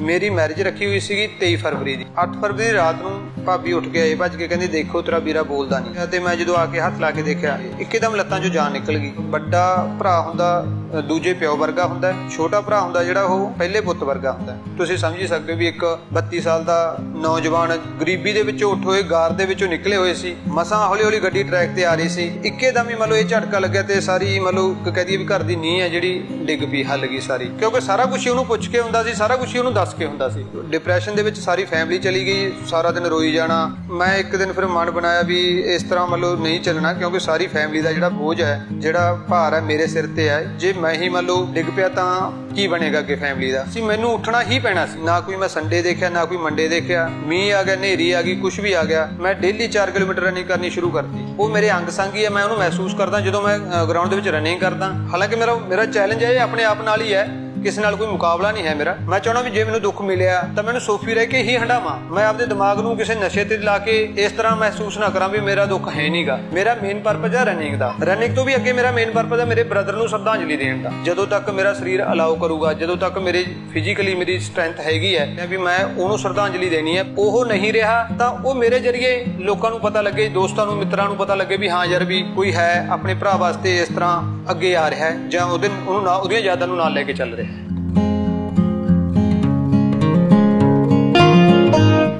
ਮੇਰੀ ਮੈਰਿਜ ਰੱਖੀ ਹੋਈ ਸੀਗੀ 23 ਫਰਵਰੀ ਦੀ। 8 ਫਰਵਰੀ ਦੀ ਰਾਤ ਨੂੰ ਭਾਬੀ ਉੱਠ ਕੇ ਆਏ, ਭੱਜ ਕੇ ਕਹਿੰਦੀ, ਦੇਖੋ ਤੇਰਾ ਵੀਰਾ ਬੋਲਦਾ ਨਹੀਂ ਤੇ ਮੈਂ ਜਦੋਂ ਆ ਕੇ ਹੱਥ ਲਾ ਕੇ ਦੇਖਿਆ, ਇੱਕਦਮ ਲੱਤਾਂ 'ਚੋਂ ਜਾਨ ਨਿਕਲ ਗਈ। ਵੱਡਾ ਭਰਾ ਹੁੰਦਾ, ਦੂਜੇ ਪਿਓ ਵਰਗਾ ਹੁੰਦਾ, ਛੋਟਾ ਭਰਾ ਹੁੰਦਾ ਜਿਹੜਾ ਉਹ ਪਹਿਲੇ ਪੁੱਤ ਵਰਗਾ ਹੁੰਦਾ। ਤੁਸੀਂ ਸਮਝ ਹੀ ਸਕਦੇ ਹੋ ਵੀ ਇੱਕ 32 ਸਾਲ ਦਾ ਨੌਜਵਾਨ ਗਰੀਬੀ ਦੇ ਵਿੱਚੋਂ ਉੱਠ ਹੋਏ, ਗਾਰ ਦੇ ਵਿੱਚੋਂ ਨਿਕਲੇ ਹੋਏ ਸੀ। ਮਸਾਂ ਹੌਲੀ ਹੌਲੀ ਗੱਡੀ ਟਰੈਕ ਤੇ ਆ ਰਹੀ ਸੀ। ਇੱਕੇਦਮ ਹੀ ਮਤਲਬ ਇਹ ਝਟਕਾ ਲੱਗਿਆ ਤੇ ਸਾਰੀ ਮਤਲਬ ਕ- ਵੀ ਘਰ ਦੀ ਨੀਂਹ ਹੈ ਜਿਹੜੀ ਡਿੱਗ ਪਈ, ਹੱਲ ਗਈ ਸਾਰੀ। ਕਿਉਂਕਿ ਸਾਰਾ ਕੁਝ ਉਹਨੂੰ ਪੁੱਛ ਕੇ ਹੁੰਦਾ ਸੀ, ਸਾਰਾ ਕੁਝ ਉਹਨੂੰ ਦੱਸ ਕੇ ਹੁੰਦਾ ਸੀ। ਡਿਪਰੈਸ਼ਨ ਦੇ ਵਿੱਚ ਸਾਰੀ ਫੈਮਿਲੀ ਚਲੀ ਗਈ, ਸਾਰਾ ਦਿਨ ਰੋਈ ਜਾਣਾ। ਮੈਂ ਇੱਕ ਦਿਨ ਫਿਰ ਮਨ ਬਣਾਇਆ ਵੀ ਇਸ ਤਰ੍ਹਾਂ ਮਤਲਬ ਨਹੀਂ ਚੱਲਣਾ, ਕਿਉਂਕਿ ਸਾਰੀ ਫੈਮਿਲੀ ਦਾ ਜਿਹੜਾ ਬੋਝ ਹੈ, ਜਿਹੜਾ ਭਾਰ ਹੈ ਮੇਰੇ ਸਿਰ ਤੇ ਹੈ, ਜੇ ਮੈਂ ਹੀ ਮੰਨ ਡਿੱਗ ਪਿਆ ਤਾਂ ਕੀ ਬਣੇਗਾ ਅੱਗੇ ਫੈਮਿਲੀ ਦਾ? ਸੀ, ਮੈਨੂੰ ਉੱਠਣਾ ਹੀ ਪੈਣਾ ਸੀ। ਨਾ ਕੋਈ ਮੈਂ ਸੰਡੇ ਦੇਖਿਆ, ਨਾ ਕੋਈ ਮੰਡੇ ਦੇਖਿਆ। ਮੀਂਹ ਆ ਗਿਆ, ਹਨੇਰੀ ਆ ਗਈ ਕੁਝ ਵੀ ਆ ਗਿਆ। ਮੈਂ ਡੇਲੀ 4 ਕਿਲੋਮੀਟਰ ਰਨਿੰਗ ਕਰਨੀ ਸ਼ੁਰੂ ਕਰਤੀ। ਉਹ ਮੇਰੇ ਅੰਗ ਸੰਗ ਹੀ ਹੈ, ਮੈਂ ਉਹਨੂੰ ਮਹਿਸੂਸ ਕਰਦਾ ਜਦੋਂ ਮੈਂ ਗਰਾਊਂਡ ਦੇ ਵਿੱਚ ਰਨਿੰਗ ਕਰਦਾ। ਹਾਲਾਂਕਿ ਮੇਰਾ ਮੇਰਾ ਚੈਲੰਜ ਹੈ, ਇਹ ਆਪਣੇ ਆਪ ਨਾਲ ਹੀ ਹੈ। ਕਿਸੇ ਨਾਲ ਕੋਈ ਮੁਕਾਬਲਾ ਨਹੀਂ ਹੈ ਮੇਰਾ। ਮੈਂ ਚਾਹਣਾ ਵੀ ਜੇ ਮੈਨੂੰ ਦੁੱਖ ਮਿਲਿਆ, ਤਾਂ ਮੈਨੂੰ ਸੋਫੀ ਰਹਿ ਕੇ ਹੀ ਹੰਡਾਵਾਂ। ਮੈਂ ਆਪਦੇ ਦਿਮਾਗ ਨੂੰ ਕਿਸੇ ਨਸ਼ੇ ਤੇ ਲਾ ਕੇ ਇਸ ਤਰ੍ਹਾਂ ਮਹਿਸੂਸ ਨਾ ਕਰਾਂ ਵੀ ਮੇਰਾ ਦੁੱਖ ਹੈ ਨਹੀਂਗਾ ਮੇਰਾ ਮੇਨ ਪਰਪਸ ਹੈ ਰਨਿੰਗ ਦਾ। ਰਨਿੰਗ ਤੋਂ ਵੀ ਅੱਗੇ ਮੇਰਾ ਮੇਨ ਪਰਪਸ ਹੈ ਮੇਰੇ ਬ੍ਰਦਰ ਨੂੰ ਸ਼ਰਧਾਂਜਲੀ ਦੇਣ ਦਾ। ਜਦੋਂ ਤੱਕ ਮੇਰਾ ਸਰੀਰ ਅਲਾਉ ਕਰੂਗਾ, ਜਦੋਂ ਤੱਕ ਮੇਰੀ ਫਿਜ਼ੀਕਲੀ ਮੇਰੀ ਸਟਰੈਂਥ ਹੈਗੀ ਹੈ ਵੀ ਮੈਂ ਉਹਨੂੰ ਸ਼ਰਧਾਂਜਲੀ ਦੇਣੀ ਹੈ। ਉਹ ਨਹੀਂ ਰਿਹਾ, ਤਾਂ ਉਹ ਮੇਰੇ ਜਰੀਏ ਲੋਕਾਂ ਨੂੰ ਪਤਾ ਲੱਗੇ, ਦੋਸਤਾਂ ਨੂੰ, ਮਿੱਤਰਾਂ ਨੂੰ ਪਤਾ ਲੱਗੇ ਵੀ ਹਾਂ ਯਾਰ ਵੀ ਕੋਈ ਹੈ ਆਪਣੇ ਭਰਾ ਵਾਸਤੇ ਇਸ ਤਰ੍ਹਾਂ ਅੱਗੇ ਆ ਰਿਹਾ ਹੈ ਜਾਂ ਉਹਦੇ ਉਹਨੂੰ ਨਾ ਉਹਦੀਆਂ ਯਾਦਾਂ ਨੂੰ ਨਾਲ ਲੈ ਕੇ ਚੱਲ ਰਿਹਾ ਹੈ।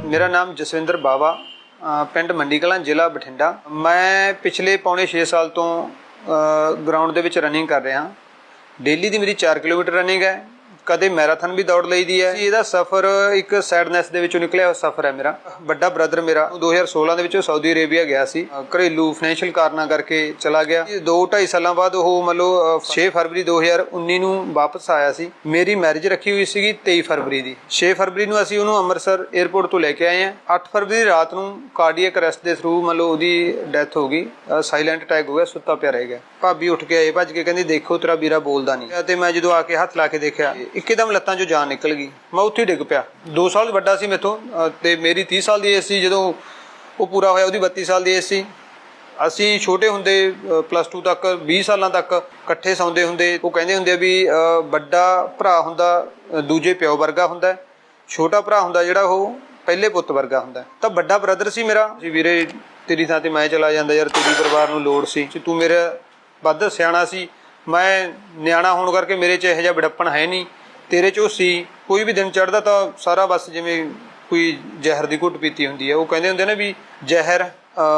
ਮੇਰਾ ਨਾਮ ਜਸਵਿੰਦਰ ਬਾਵਾ ਪਿੰਡ ਮੰਡੀ ਕਲਾਂ ਜ਼ਿਲ੍ਹਾ ਬਠਿੰਡਾ। ਮੈਂ ਪਿਛਲੇ ਪੌਣੇ 6 ਸਾਲ ਤੋਂ ਗਰਾਊਂਡ ਦੇ ਵਿੱਚ ਰਨਿੰਗ ਕਰ ਰਿਹਾ ਡੇਲੀ ਦੀ ਮੇਰੀ 4 ਕਿਲੋਮੀਟਰ ਰਨਿੰਗ ਹੈ। ਕਦੇ ਮੈਰਾਥਨ ਵੀ ਦੌੜ ਲਈ ਦੀ ਹੈ ਇਹਦਾ ਸਫ਼ਰ ਇੱਕ ਸੈਡਨੈਸ ਦੇ ਵਿੱਚੋਂ ਨਿਕਲਿਆ ਹੋਇਆ ਸਫ਼ਰ ਹੈ ਮੇਰਾ। ਵੱਡਾ ਬ੍ਰਦਰ ਮੇਰਾ 2016 ਦੇ ਵਿੱਚ ਉਹ ਸਾਊਦੀ ਅਰੇਬੀਆ ਗਿਆ ਸੀ। ਘਰੇਲੂ ਫਾਈਨੈਂਸ਼ੀਅਲ ਕਾਰਨਾਂ ਕਰਕੇ ਚਲਾ ਗਿਆ। 2.5 ਸਾਲਾਂ ਬਾਅਦ ਉਹ ਮਤਲਬ 6 ਫਰਵਰੀ 2019 ਨੂੰ ਵਾਪਸ ਆਇਆ ਸੀ। ਮੇਰੀ ਮੈਰਿਜ ਰੱਖੀ ਹੋਈ ਸੀਗੀ 23 ਫਰਵਰੀ ਦੀ। 6 ਫਰਵਰੀ ਨੂੰ ਅਸੀਂ ਉਹਨੂੰ ਅੰਮ੍ਰਿਤਸਰ 에ਅਰਪੋਰਟ ਤੋਂ ਲੈ ਕੇ ਆਏ ਹਾਂ। 8 ਫਰਵਰੀ ਦੀ ਰਾਤ ਨੂੰ ਕਾਰਡੀਅਕ ਅਰੈਸਟ ਦੇ ਥਰੂ ਮਤਲਬ ਉਹਦੀ ਡੈਥ ਹੋ ਗਈ। ਸਾਇਲੈਂਟ ਅਟੈਕ ਹੋ ਗਿਆ, ਸੁੱਤਾ ਪਿਆ ਰਹਿ ਗਿਆ। ਭਾਬੀ ਉੱਠ ਕੇ ਆਏ, ਭੱਜ ਕੇ ਕਹਿੰਦੀ, ਦੇਖੋ ਤੇਰਾ ਵੀਰਾ ਬੋਲਦਾ ਨਹੀਂ। ਤੇ ਮੈਂ ਜਦੋਂ ਆ ਕੇ ਹੱਥ ਲਾ ਕੇ ਦੇਖਿਆ ਇੱਕਦਮ ਲੱਤਾਂ 'ਚੋਂ ਜਾਨ ਨਿਕਲ ਗਈ। ਮੈਂ ਉੱਥੇ ਹੀ ਡਿੱਗ ਪਿਆ। 2 ਸਾਲ ਵੱਡਾ ਸੀ ਮੇਥੋਂ ਅ, ਤੇ ਮੇਰੀ 30 ਸਾਲ ਦੀ ਏਜ ਸੀ ਜਦੋਂ ਉਹ ਪੂਰਾ ਹੋਇਆ ਉਹਦੀ 32 ਸਾਲ ਦੀ ਏਜ ਸੀ। ਅਸੀਂ ਛੋਟੇ ਹੁੰਦੇ ਪਲੱਸ 2 ਤੱਕ 20 ਸਾਲਾਂ ਤੱਕ ਇਕੱਠੇ ਸੌਂਦੇ ਹੁੰਦੇ। ਉਹ ਕਹਿੰਦੇ ਹੁੰਦੇ ਆ ਵੀ ਅ, ਵੱਡਾ ਭਰਾ ਹੁੰਦਾ ਅ, ਦੂਜੇ ਪਿਓ ਵਰਗਾ ਹੁੰਦਾ। ਹੈ। ਛੋਟਾ ਭਰਾ ਹੁੰਦਾ ਜਿਹੜਾ ਉਹ ਪਹਿਲੇ ਪੁੱਤ ਵਰਗਾ ਹੁੰਦਾ। ਹੈ। ਤਾਂ ਵੱਡਾ ਬ੍ਰਦਰ ਸੀ ਮੇਰਾ। ਜੀ ਵੀਰੇ ਤੇਰੀ ਥਾਂ ਤੇ ਮੈਂ ਚਲਾ ਜਾਂਦਾ ਯਾਰ ਤੇਰੀ ਪਰਿਵਾਰ ਨੂੰ ਲੋੜ ਸੀ। ਕਿ ਤੂੰ ਮੇਰਾ ਵੱਧ ਸਿਆਣਾ ਸੀ। ਮੈਂ ਨਿਆਣਾ ਹੋਣ ਕਰਕੇ ਮੇਰੇ 'ਚ ਇਹੋ ਜਿਹਾ ਬੜਪਣ ਹੈ ਨਹੀਂ। ਤੇਰੇ 'ਚ ਕੋਈ ਵੀ ਦਿਨ ਚੜਦਾ ਤਾਂ ਸਾਰਾ ਬਸ ਜਿਵੇਂ ਕੋਈ ਜ਼ਹਿਰ ਦੀ ਘੁੱਟ ਪੀਤੀ ਹੁੰਦੀ ਹੈ। ਉਹ ਕਹਿੰਦੇ ਹੁੰਦੇ ਨੇ ਵੀ ਜ਼ਹਿਰ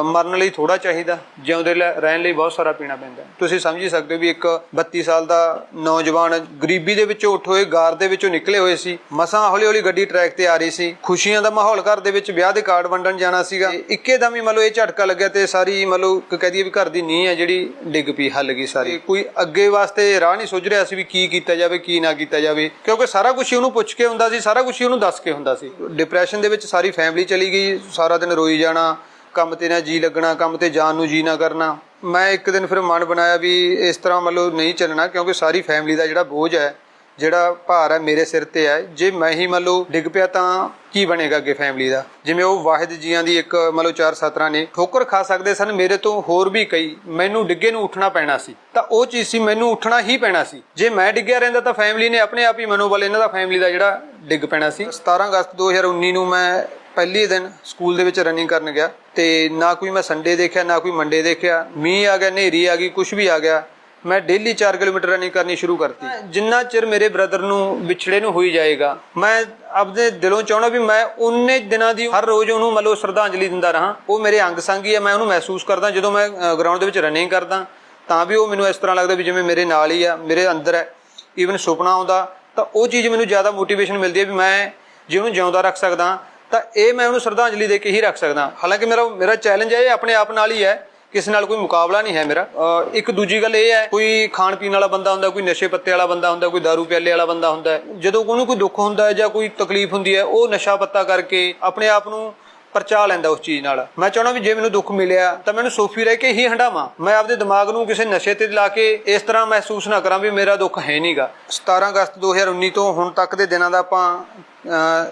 ਮਰਨ ਲਈ ਥੋੜਾ ਚਾਹੀਦਾ, ਜਿਉਂਦੇ ਲੈ- ਰਹਿਣ ਲਈ ਬਹੁਤ ਸਾਰਾ ਪੀਣਾ ਪੈਂਦਾ ਤੁਸੀਂ ਸਮਝ ਹੀ ਸਕਦੇ ਹੋ ਵੀ ਇੱਕ 32 ਸਾਲ ਦਾ ਨੌਜਵਾਨ ਗਰੀਬੀ ਦੇ ਵਿੱਚੋਂ ਉੱਠ ਹੋਏ, ਗਾਰ ਦੇ ਵਿੱਚੋਂ ਨਿਕਲੇ ਹੋਏ ਸੀ, ਮਸਾਂ ਹੌਲੀ ਹੌਲੀ ਗੱਡੀ ਟਰੈਕ ਤੇ ਆ ਰਹੀ ਸੀ, ਖੁਸ਼ੀਆਂ ਦਾ ਮਾਹੌਲ ਘਰ ਦੇ ਵਿੱਚ ਵਿਆਹ ਦੇ ਕਾਰਡ ਵੰਡਣ ਜਾਣਾ ਸੀਗਾ। ਤੇ ਇੱਕੇਦਮ ਹੀ ਮਤਲਬ ਇਹ ਝਟਕਾ ਲੱਗਿਆ ਤੇ ਸਾਰੀ ਮਤਲਬ ਕਹਿ ਦਈਏ ਵੀ ਘਰ ਦੀ ਨੀਂਹ ਹੈ ਜਿਹੜੀ ਡਿੱਗ ਪਈ, ਹੱਲ ਗਈ ਸਾਰੀ। ਕੋਈ ਅੱਗੇ ਵਾਸਤੇ ਰਾਹ ਨਹੀਂ ਸੋਚ ਰਿਹਾ ਸੀ ਵੀ ਕੀ ਕੀਤਾ ਜਾਵੇ, ਕੀ ਨਾ ਕੀਤਾ ਜਾਵੇ, ਕਿਉਂਕਿ ਸਾਰਾ ਕੁਝ ਉਹਨੂੰ ਪੁੱਛ ਕੇ ਹੁੰਦਾ ਸੀ, ਸਾਰਾ ਕੁਝ ਉਹਨੂੰ ਦੱਸ ਕੇ ਹੁੰਦਾ ਸੀ। ਡਿਪਰੈਸ਼ਨ ਦੇ ਵਿੱਚ ਸਾਰੀ ਫੈਮਿਲੀ ਚਲੀ ਗਈ, ਸਾਰਾ ਦਿਨ ਰੋਈ ਜਾਣਾ ਕੰਮ ਤੇ ਨਾ ਜੀ ਲੱਗਣਾ, ਕੰਮ ਤੇ ਜਾਣ ਨੂੰ ਜੀ ਨਾ ਕਰਨਾ। ਮੈਂ ਇੱਕ ਦਿਨ ਫਿਰ ਮਨ ਬਣਾਇਆ ਵੀ ਇਸ ਤਰ੍ਹਾਂ ਮਤਲਬ ਨਹੀਂ ਚੱਲਣਾ, ਕਿਉਂਕਿ ਸਾਰੀ ਫੈਮਿਲੀ ਦਾ ਜਿਹੜਾ ਬੋਝ ਹੈ, ਜਿਹੜਾ ਭਾਰ ਹੈ ਮੇਰੇ ਸਿਰ ਤੇ ਹੈ, ਜੇ ਮੈਂ ਹੀ ਮੰਨ ਲਓ ਡਿੱਗ ਪਿਆ ਤਾਂ ਕੀ ਬਣੇਗਾ ਅੱਗੇ ਫੈਮਿਲੀ ਦਾ? ਜਿਵੇਂ ਉਹ ਵਾਹਿਦ ਜੀਆਂ ਦੀ ਇੱਕ ਮੰਨ ਲਓ ਚਾਰ ਸਤਰਾਂ ਨੇ, ਠੋਕਰ ਖਾ ਸਕਦੇ ਸਨ, ਮੇਰੇ ਤੋਂ ਹੋਰ ਵੀ ਕਈ, ਮੈਨੂੰ ਡਿੱਗੇ ਨੂੰ ਉੱਠਣਾ ਪੈਣਾ ਸੀ। ਤਾਂ ਉਹ ਚੀਜ਼ ਸੀ, ਮੈਨੂੰ ਉੱਠਣਾ ਹੀ ਪੈਣਾ ਸੀ। ਜੇ ਮੈਂ ਡਿੱਗਿਆ ਰਹਿੰਦਾ ਤਾਂ ਫੈਮਿਲੀ ਨੇ ਆਪਣੇ ਆਪ ਹੀ ਮਨੋਬਲ ਇਹਨਾਂ ਦਾ ਫੈਮਿਲੀ ਦਾ ਜਿਹੜਾ ਡਿੱਗ ਪੈਣਾ ਸੀ। 17 ਅਗਸਤ 2019 ਨੂੰ ਮੈਂ ਪਹਿਲੇ ਦਿਨ ਸਕੂਲ ਦੇ ਵਿੱਚ ਰਨਿੰਗ ਕਰਨ ਗਿਆ ਤੇ ਨਾ ਕੋਈ ਮੈਂ ਸੰਡੇ ਦੇਖਿਆ ਨਾ ਕੋਈ ਮੰਡੇ ਦੇਖਿਆ। ਮੀਂਹ ਆ ਗਿਆ ਹਨੇਰੀ ਆ ਗਈ ਕੁਝ ਵੀ ਆ ਗਿਆ। ਮੈਂ ਡੇਲੀ 4 ਕਿਲੋਮੀਟਰ ਰਨਿੰਗ ਕਰਨੀ ਸ਼ੁਰੂ ਕਰਤੀ। ਜਿੰਨਾ ਚਿਰ ਮੇਰੇ ਬ੍ਰਦਰ ਨੂੰ ਵਿਛੜੇ ਨੂੰ ਹੋਈ ਜਾਏਗਾ ਮੈਂ ਆਪਦੇ ਦਿਲੋਂ ਚਾਹਣਾ ਵੀ ਮੈਂ ਉਨੇ ਦਿਨਾਂ ਦੀ ਹਰ ਰੋਜ਼ ਉਹਨੂੰ ਮਤਲਬ ਸ਼ਰਧਾਂਜਲੀ ਦਿੰਦਾ ਰਹਾ। ਉਹ ਮੇਰੇ ਅੰਗ ਸੰਗ ਹੀ ਮੈਂ ਉਹਨੂੰ ਮਹਿਸੂਸ ਕਰਦਾ ਜਦੋਂ ਮੈਂ ਗਰਾਊਂਡ ਦੇ ਵਿੱਚ ਰਨਿੰਗ ਕਰਦਾ ਤਾਂ ਵੀ ਉਹ ਮੈਨੂੰ ਇਸ ਤਰ੍ਹਾਂ ਲੱਗਦਾ ਵੀ ਜਿਵੇਂ ਮੇਰੇ ਨਾਲ ਹੀ ਆ ਮੇਰੇ ਅੰਦਰ ਹੈ। ਈਵਨ ਸੁਪਨਾ ਆਉਂਦਾ ਤਾਂ ਉਹ ਚੀਜ਼ ਮੈਨੂੰ ਜ਼ਿਆਦਾ ਮੋਟੀਵੇਸ਼ਨ ਮਿਲਦੀ ਹੈ ਵੀ ਮੈਂ ਜੇ ਉਹਨੂੰ ਜਿਉਂਦਾ ਰੱਖ ਸਕਦਾ ਤਾਂ ਇਹ ਮੈਂ ਉਹਨੂੰ ਸ਼ਰਧਾਂਜਲੀ ਦੇ ਕੇ ਹੀ ਰੱਖ ਸਕਦਾ। ਹਾਲਾਂਕਿ ਮੇਰਾ ਮੇਰਾ ਚੈਲੰਜ ਹੈ ਇਹ ਆਪਣੇ ਆਪ ਨਾਲ ਹੀ ਹੈ, ਕਿਸੇ ਨਾਲ ਕੋਈ ਮੁਕਾਬਲਾ ਨਹੀਂ ਹੈ ਮੇਰਾ। ਇੱਕ ਦੂਜੀ ਗੱਲ ਇਹ ਹੈ, ਕੋਈ ਖਾਣ ਪੀਣ ਵਾਲਾ ਬੰਦਾ ਹੁੰਦਾ, ਕੋਈ ਨਸ਼ੇ ਪੱਤੇ ਵਾਲਾ ਬੰਦਾ ਹੁੰਦਾ, ਕੋਈ दारू ਪਿਆਲੇ ਵਾਲਾ ਬੰਦਾ ਹੁੰਦਾ, ਜਦੋਂ ਉਹਨੂੰ ਕੋਈ ਦੁੱਖ ਹੁੰਦਾ ਹੈ ਜਾਂ ਕੋਈ ਤਕਲੀਫ ਹੁੰਦੀ ਹੈ, ਉਹ ਨਸ਼ਾ ਪੱਤਾ ਕਰਕੇ ਆਪਣੇ ਆਪ ਨੂੰ ਪਰਚਾ ਲੈਂਦਾ ਉਸ ਚੀਜ਼ ਨਾਲ। ਮੈਂ ਚਾਹਣਾ ਵੀ ਜੇ ਮੈਨੂੰ ਦੁੱਖ ਮਿਲਿਆ, ਤਾਂ ਮੈਨੂੰ ਸੋਫੀ ਰਹਿ ਕੇ ਹੀ ਹੰਡਾਵਾਂ। ਮੈਂ ਆਪਦੇ ਦਿਮਾਗ ਨੂੰ ਕਿਸੇ ਨਸ਼ੇ ਤੇ ਲਾ ਕੇ ਇਸ ਤਰ੍ਹਾਂ ਮਹਿਸੂਸ ਨਾ ਕਰਾਂ ਵੀ ਮੇਰਾ ਦੁੱਖ ਹੈ ਨਹੀਂਗਾ 17 ਅਗਸਤ 2019 ਤੋਂ ਹੁਣ ਤੱਕ ਦੇ ਦਿਨਾਂ ਦਾ ਆਪਾਂ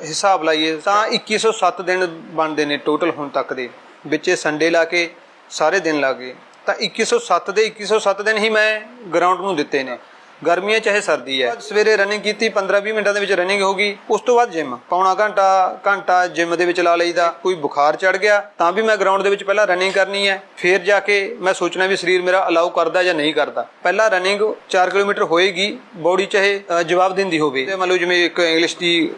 ਹਿਸਾਬ ਲਾਈਏ ਤਾਂ 2107 ਦਿਨ ਬਣਦੇ ਨੇ ਟੋਟਲ ਹੁਣ ਤੱਕ ਦੇ। ਵਿੱਚੇ ਸੰਡੇ ਲਾ ਕੇ ਸਾਰੇ ਦਿਨ ਲਾ ਕੇ ਤਾਂ 2107 ਦੇ 2107 ਦਿਨ ਹੀ ਮੈਂ ਗਰਾਊਂਡ ਨੂੰ ਦਿੱਤੇ ਨੇ। ਗਰਮੀ ਹੈ ਚਾਹੇ ਸਰਦੀ ਹੈ। ਸਵੇਰੇ ਰਨਿੰਗ ਕੀਤੀ 15-20 ਮਿੰਟਾਂ ਦੇ ਵਿੱਚ ਰਨਿੰਗ ਹੋ ਗਈ। ਉਸ ਤੋਂ ਬਾਅਦ ਜਿਮ ਪੌਣਾ ਘੰਟਾ ਘੰਟਾ ਜਿਮ ਦੇ ਵਿੱਚ ਲਾ ਲਈਦਾ। ਕੋਈ ਬੁਖਾਰ ਚੜ ਗਿਆ, ਤਾਂ ਵੀ ਮੈਂ ਗਰਾਊਂਡ ਦੇ ਵਿੱਚ ਪਹਿਲਾਂ ਰਨਿੰਗ ਕਰਨੀ ਹੈ। ਫਿਰ ਜਾ ਕੇ ਮੈਂ ਸੋਚਣਾ ਵੀ ਸਰੀਰ ਮੇਰਾ ਅਲਾਉ ਕਰਦਾ ਜਾਂ ਨਹੀਂ ਕਰਦਾ। ਪਹਿਲਾਂ ਰਨਿੰਗ 4 ਕਿਲੋਮੀਟਰ ਹੋਏਗੀ ਬੋਡੀ ਚਾਹੇ ਜਵਾਬ ਦਿੰਦੀ ਹੋਵੇ। ਤੇ ਮੰਨ ਲਓ ਜਿਵੇਂ ਇੱਕ ਇੰਗਲਿਸ਼ ਦੀ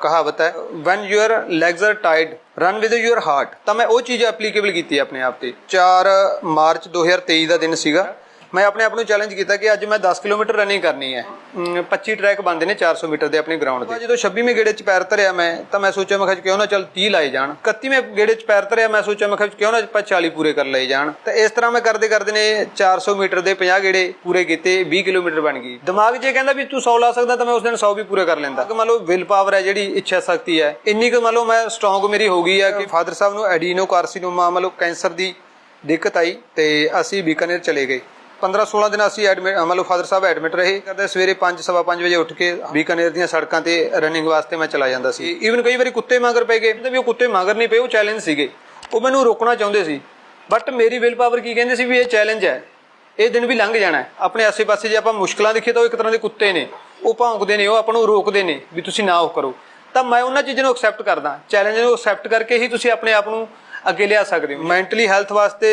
ਕਹਾਵਤ ਹੈ ਵੈਨ ਯੂਅਰ ਲੈਗਸ ਆਰ ਟਾਈਡ ਰਨ ਵਿਦ ਯੂਅਰ ਹਾਰਟ ਤਾਂ ਮੈਂ ਉਹ ਚੀਜ਼ ਐਪਲੀਕੇਬਲ ਕੀਤੀ ਆਪਣੇ ਆਪ ਤੇ। 4 ਮਾਰਚ 2023 ਦਾ ਦਿਨ ਸੀਗਾ। ਮੈਂ ਆਪਣੇ ਆਪ ਨੂੰ ਚੈਲੰਜ ਕੀਤਾ ਕਿ ਅੱਜ ਮੈਂ 10 ਕਿਲੋਮੀਟਰ ਰਨਿੰਗ ਕਰਨੀ ਹੈ। ਅਮ 25 ਟਰੈਕ ਬੰਦੇ ਨੇ 400 ਮੀਟਰ ਦੇ ਆਪਣੇ ਗਰਾਊਂਡ ਦੇ। ਜਦੋਂ 26ਵੇਂ ਗੇੜੇ 'ਚ ਪੈਰ ਧਰਿਆ ਮੈਂ, ਤਾਂ ਮੈਂ ਸੋਚਿਆ, ਮੈਂ ਕਿਹਾ ਕਿਉਂ ਨਾ ਚੱਲ 30 ਲਾਏ ਜਾਣ। 31ਵੇਂ ਗੇੜੇ 'ਚ ਪੈਰ ਧਰਿਆ ਮੈਂ ਸੋਚਿਆ, ਮੈਂ ਕਿਹਾ ਕਿਉਂ ਨਾ ਆਪਾਂ 40 ਪੂਰੇ ਕਰ ਲਏ ਜਾਣ। ਤਾਂ ਇਸ ਤਰ੍ਹਾਂ ਮੈਂ ਕਰਦੇ ਕਰਦੇ ਨੇ 400 ਮੀਟਰ ਦੇ 50 ਗੇੜੇ ਪੂਰੇ ਕੀਤੇ 20 ਕਿਲੋਮੀਟਰ ਬਣ ਗਈ। ਦਿਮਾਗ ਜੇ ਕਹਿੰਦਾ ਵੀ ਤੂੰ 100 ਲਾ ਸਕਦਾ ਤਾਂ ਮੈਂ ਉਸ ਦਿਨ 100 ਵੀ ਪੂਰੇ ਕਰ ਲੈਂਦਾ। ਕਿ ਮੰਨ ਲਓ ਵਿਲ ਪਾਵਰ ਹੈ ਜਿਹੜੀ, ਇੱਛਾ ਸ਼ਕਤੀ ਹੈ। ਇੰਨੀ ਕੁ ਮੰਨ ਲਓ ਮੈਂ ਸਟਰੋਂਗ ਮੇਰੀ ਹੋ ਗਈ ਹੈ ਕਿ ਫਾਦਰ ਸਾਹਿਬ ਨੂੰ ਐਡੀਨੋ ਕਾਰਸੀਨੋਮਾ ਮੰਨ ਲਓ ਕੈਂਸਰ ਦੀ ਦਿੱਕਤ ਆਈ ਤੇ ਅਸੀਂ ਬੀਕਾਨੇਰ ਚਲੇ ਗਏ। 15-16 ਦਿਨ ਅਸੀਂ ਐਡਮਿਟ ਮੰਨ ਲਓ ਫਾਦਰ ਸਾਹਿਬ ਐਡਮਿਟ ਰਹੇ। ਕਰਦੇ ਸਵੇਰੇ 5:30 ਵਜੇ ਉੱਠ ਕੇ ਬੀਕਾਨੇਰ ਦੀਆਂ ਸੜਕਾਂ ਤੇ ਰਨਿੰਗ ਵਾਸਤੇ ਮੈਂ ਚਲਾ ਜਾਂਦਾ ਸੀ। ਈਵਨ ਕਈ ਵਾਰੀ ਕੁੱਤੇ ਮਗਰ ਪੈ ਗਏ। ਤੇ ਵੀ ਉਹ ਕੁੱਤੇ ਮਗਰ ਨਹੀਂ ਪਏ, ਉਹ ਚੈਲੰਜ ਸੀਗੇ। ਉਹ ਮੈਨੂੰ ਰੋਕਣਾ ਚਾਹੁੰਦੇ ਸੀ। ਬਟ ਮੇਰੀ ਵਿਲ ਪਾਵਰ ਕੀ ਕਹਿੰਦੇ ਸੀ ਵੀ ਇਹ ਚੈਲੰਜ ਹੈ। ਇਹ ਦਿਨ ਵੀ ਲੰਘ ਜਾਣਾ ਹੈ। ਆਪਣੇ ਆਸੇ-ਪਾਸੇ ਜੇ ਆਪਾਂ ਮੁਸ਼ਕਲਾਂ ਦੇਖੀਏ ਤਾਂ ਉਹ ਇੱਕ ਤਰ੍ਹਾਂ ਦੇ ਕੁੱਤੇ ਨੇ। ਉਹ ਭੌਂਕਦੇ ਨੇ, ਉਹ ਆਪਾਂ ਨੂੰ ਰੋਕਦੇ ਨੇ ਵੀ ਤੁਸੀਂ ਨਾ ਉਹ ਕਰੋ। ਤਾਂ ਮੈਂ ਉਹਨਾਂ ਚੀਜ਼ਾਂ ਨੂੰ ਐਕਸੈਪਟ ਕਰਦਾ। ਚੈਲੰਜ ਨੂੰ ਐਕਸੈਪਟ ਕਰਕੇ ਹੀ ਤੁਸੀਂ ਆਪਣੇ ਆਪ ਨੂੰ ਅੱਗੇ ਲਿਆ ਸਕਦੇ ਹੋ। ਮੈਂਟਲੀ ਹੈਲਥ ਵਾਸਤੇ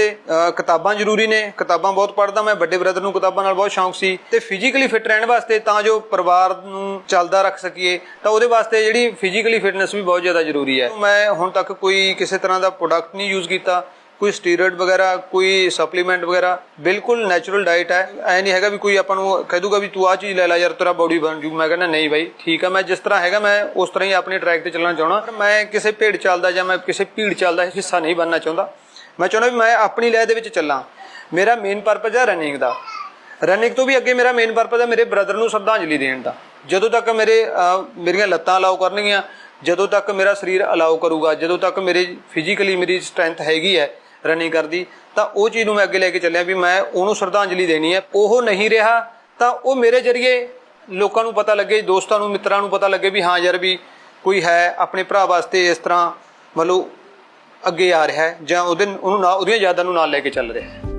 ਕਿਤਾਬਾਂ ਜ਼ਰੂਰੀ ਨੇ। ਕਿਤਾਬਾਂ ਬਹੁਤ ਪੜ੍ਹਦਾ ਮੈਂ, ਵੱਡੇ ਬ੍ਰਦਰ ਨੂੰ ਕਿਤਾਬਾਂ ਨਾਲ ਬਹੁਤ ਸ਼ੌਂਕ ਸੀ। ਤੇ ਫਿਜ਼ੀਕਲੀ ਫਿਟ ਰਹਿਣ ਵਾਸਤੇ ਤਾਂ ਜੋ ਪਰਿਵਾਰ ਨੂੰ ਚੱਲਦਾ ਰੱਖ ਸਕੀਏ, ਤਾਂ ਉਹਦੇ ਵਾਸਤੇ ਜਿਹੜੀ ਫਿਜ਼ੀਕਲੀ ਫਿਟਨੈਸ ਵੀ ਬਹੁਤ ਜ਼ਿਆਦਾ ਜ਼ਰੂਰੀ ਹੈ। ਮੈਂ ਹੁਣ ਤੱਕ ਕੋਈ ਕਿਸੇ ਤਰ੍ਹਾਂ ਦਾ ਪ੍ਰੋਡਕਟ ਨਹੀਂ ਯੂਜ਼ ਕੀਤਾ। ਕੋਈ ਸਟੀਰੋਇਡ ਵਗੈਰਾ, ਕੋਈ ਸਪਲੀਮੈਂਟ ਵਗੈਰਾ, ਬਿਲਕੁਲ ਨੈਚੁਰਲ ਡਾਈਟ ਹੈ। ਐ ਨਹੀਂ ਹੈਗਾ ਵੀ ਕੋਈ ਆਪਾਂ ਨੂੰ ਕਹਿ ਦੂਗਾ ਵੀ ਤੂੰ ਆਹ ਚੀਜ਼ ਲੈ ਲੈ ਯਾਰ, ਤੇਰਾ ਬੋਡੀ ਬਣ ਜੂ। ਮੈਂ ਕਹਿੰਦਾ ਨਹੀਂ ਬਾਈ, ਠੀਕ ਆ, ਮੈਂ ਜਿਸ ਤਰ੍ਹਾਂ ਹੈਗਾ, ਮੈਂ ਉਸ ਤਰ੍ਹਾਂ ਹੀ ਆਪਣੇ ਟਰੈਕ ਤੇ ਚੱਲਣਾ ਚਾਹਣਾ ਮੈਂ ਕਿਸੇ ਭੇਡ ਚੱਲਦਾ ਜਾਂ ਮੈਂ ਕਿਸੇ ਭੀੜ ਚੱਲਦਾ ਹਿੱਸਾ ਨਹੀਂ ਬਣਨਾ ਚਾਹੁੰਦਾ। ਮੈਂ ਚਾਹੁੰਦਾ ਵੀ ਮੈਂ ਆਪਣੀ ਲਹਿ ਦੇ ਵਿੱਚ ਚੱਲਾਂ। ਮੇਰਾ ਮੇਨ ਪਰਪਸ ਹੈ ਰਨਿੰਗ ਦਾ। ਰਨਿੰਗ ਤੋਂ ਵੀ ਅੱਗੇ ਮੇਰਾ ਮੇਨ ਪਰਪਸ ਹੈ ਮੇਰੇ ਬ੍ਰਦਰ ਨੂੰ ਸ਼ਰਧਾਂਜਲੀ ਦੇਣ ਦਾ। ਜਦੋਂ ਤੱਕ ਮੇਰੇ ਮੇਰੀਆਂ ਲੱਤਾਂ ਅਲਾਉ ਕਰਨਗੀਆਂ, ਜਦੋਂ ਤੱਕ ਮੇਰਾ ਸਰੀਰ ਅਲਾਉ ਕਰੂਗਾ, ਜਦੋਂ ਤੱਕ ਮੇਰੇ ਫਿਜ਼ੀਕਲੀ ਮੇਰੀ ਸਟਰੈਂਥ ਹੈਗੀ ਹੈ ਰਨਿੰਗ ਕਰਦੀ, ਤਾਂ ਉਹ ਚੀਜ਼ ਨੂੰ ਮੈਂ ਅੱਗੇ ਲੈ ਕੇ ਚੱਲਿਆ ਵੀ ਮੈਂ ਉਹਨੂੰ ਸ਼ਰਧਾਂਜਲੀ ਦੇਣੀ ਹੈ। ਉਹ ਨਹੀਂ ਰਿਹਾ, ਤਾਂ ਉਹ ਮੇਰੇ ਜ਼ਰੀਏ ਲੋਕਾਂ ਨੂੰ ਪਤਾ ਲੱਗੇ, ਦੋਸਤਾਂ ਨੂੰ, ਮਿੱਤਰਾਂ ਨੂੰ ਪਤਾ ਲੱਗੇ ਵੀ ਹਾਂ ਯਾਰ ਵੀ ਕੋਈ ਹੈ ਆਪਣੇ ਭਰਾ ਵਾਸਤੇ ਇਸ ਤਰ੍ਹਾਂ ਮਤਲਬ ਅੱਗੇ ਆ ਰਿਹਾ ਹੈ ਜਾਂ ਉਹਦੇ, ਉਹਨੂੰ ਨਾਲ ਉਹਦੀਆਂ ਯਾਦਾਂ ਨੂੰ ਨਾਲ ਲੈ ਕੇ ਚੱਲ ਰਿਹਾ ਹੈ।